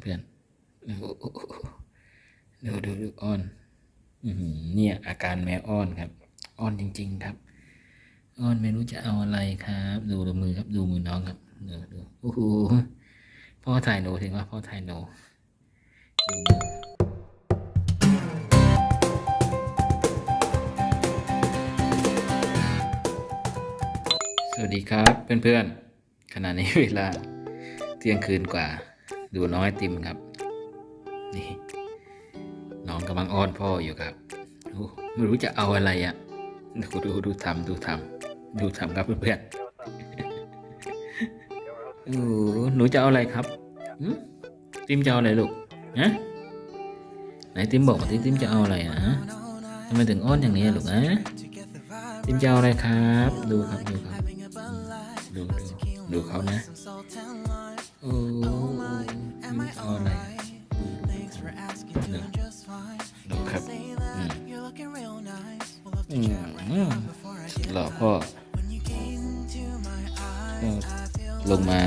เพื่อนดูดูดูอ้อนเนี่ยอาการแมวอ้อนครับ อ้อนจริง ๆ ครับ อ้อนไม่รู้จะเอาอะไรครับ ดูดูมือครับ ดูมือน้องครับดูดูโอ้โหพ่อถ่ายหนูถึงว่าพ่อถ่ายหนูสวัสดีครับเพื่อนๆขณะนี้เวลาเที่ยงคืนกว่า ดูน้องไอติมครับ นี่น้องกำลังอ้อนพ่ออยู่ครับไม่รู้จะเอาอะไรอะ่ะดูดูดูทำดูทำดูทำครับเพื่อนๆโอ้หนูจะเอาอะไรครับติมจะเอาอะไรลูกฮะไหนติมบอกมาติติมจะเอาอะไรอะฮะทำไมถึงอ้อนอย่างนี้ลูกฮะติมจะเอาอะไรครับ ดูครับดูครับดูดูดูเขานะ โอ้เอาอะไรดูดูดูครับอืมอืมอืมหล่อพ่อก็ลงมา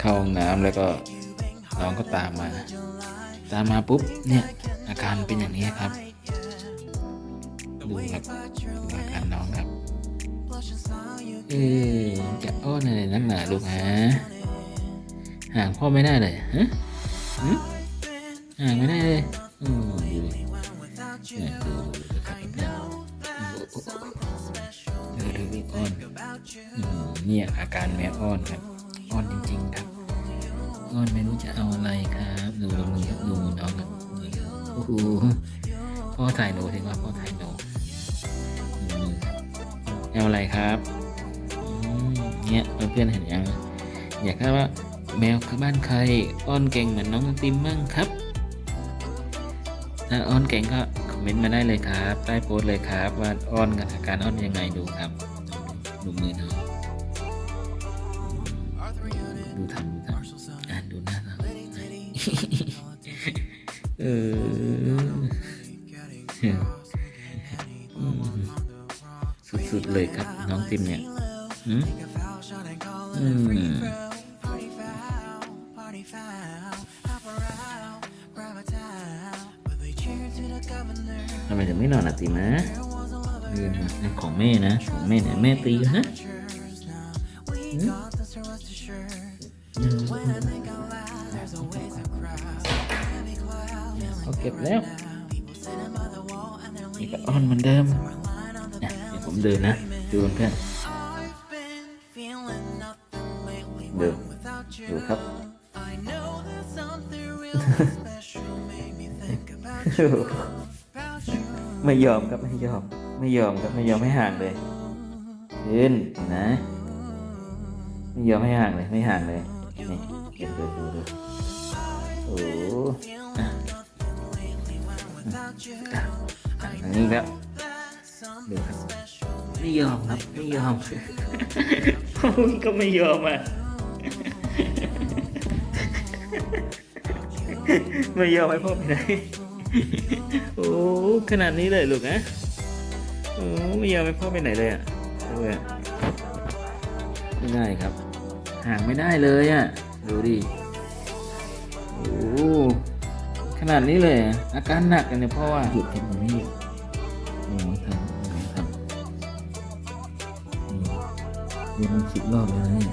เข้าห้องน้ำแล้วก็น้องก็ตามมา ตามมาปุ๊บเนี่ยอาการเป็นอย่างนี้ครับ ดูครับดูอาการน้องครับเออจะอ้อนอะไรนักหนาลูกฮะ ห่างพ่อไม่ได้เลยฮะหึห่างไม่ได้เลยอืมดูดิเนี่ยดูดูครับเพื่อนๆดูดูอ้อนเนี่ยอาการแมวอ้อนครับอ้อนจริงๆครับอ้อนไม่รู้จะเอาอะไรครับดูดูมือครับดูมือน้องครับโอ้โหพ่อถ่ายหนูถึงว่าพ่อถ่ายหนูดูมือครับเอาอะไรครับเนี่ยเพื่อนๆเห็นยังอยากทราบว่า แมวคือบ้านใคร อ้อนเก่งเหมือนน้องติมมั่งครับ ถ้าอ้อนเก่งก็คอมเมนต์มาได้เลยครับ ใต้โพสต์เลยครับ ว่าอ้อนกันอาการอ้อนยังไงดูครับ ดูมือน้องดูทำดูทำอ่านดูหน้าเราเออ สุดๆเลยครับ น้องติมเนี่ยอืมอืม ทำไมถึงไม่นอนอะติมนะของแม่นะของแม่เนี่ยแม่ตีอยู่นะเขาเก็บแล้วนี่ก็ออนเหมือนเดิมอะเดี๋ยวผมเดินนะดูเพื่อนดูดูครับ ไม่ยอมครับไม่ยอม ไม่ยอมครับไม่ยอมให้ห่างเลยขึ้นนะ ไม่ยอมให้ห่างเลยไม่ห่างเลยนี่เก็บดูดูดูโอ้อันนี้ครับดูครับไม่ยอมครับไม่ยอมก็ไม่ยอมอะไม่ยอมให้พ่อไปไหน โอ้ขนาดนี้เลยลูกนะโอ้ไม่ยอมให้พ่อไปไหนเลยอะดูอะไม่ได้ครับ ห่างไม่ได้เลยอะ ดูดิโอ้ขนาดนี้เลย อาการหนักกันเนี่ยพ่อว่าหยุดทำไม่หยุดโอ้ทำโอ้ทำเรียนสิบรอบแล้วเนี่ย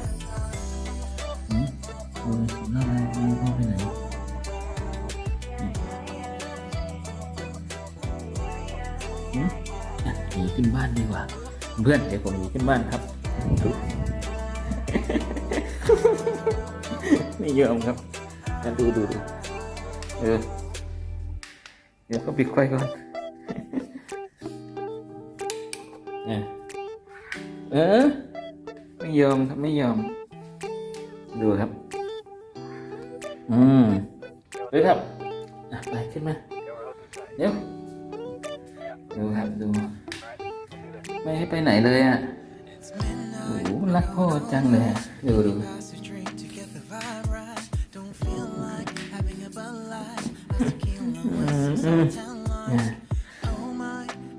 หนีขึ้นบ้านดีกว่า เพื่อนเดี๋ยวผมหนีขึ้นบ้านครับ ไม่ยอมครับอะดูดูดูเออเดี๋ยวก็ปิดไฟก่อนอะเออ ไม่ยอมครับไม่ยอม ดูครับ อืมไปครับ ไปขึ้นมา เดี๋ยว ดูครับดู ไม่ให้ไปไหนเลยอะโอ้โหรักพ่อจังเลยอะดูดู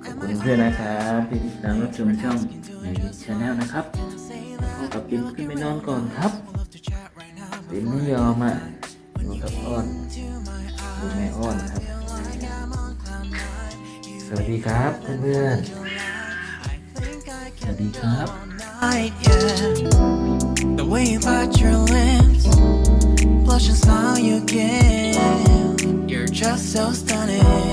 ขอบคุณเพื่อนนะครับที่ติดตามรับชมช่องในชาแนลนะครับขอกับปิ๊มขึ้นไปนอนก่อนครับปิ๊มไม่ยอมอะดูครับอ้อนดูแม่อ้อนครับ วัสดีครับเพื่อนๆ สวัสดีครับ night, yeah. The way you bite your lips, blush and smile you give. You're just so stunning.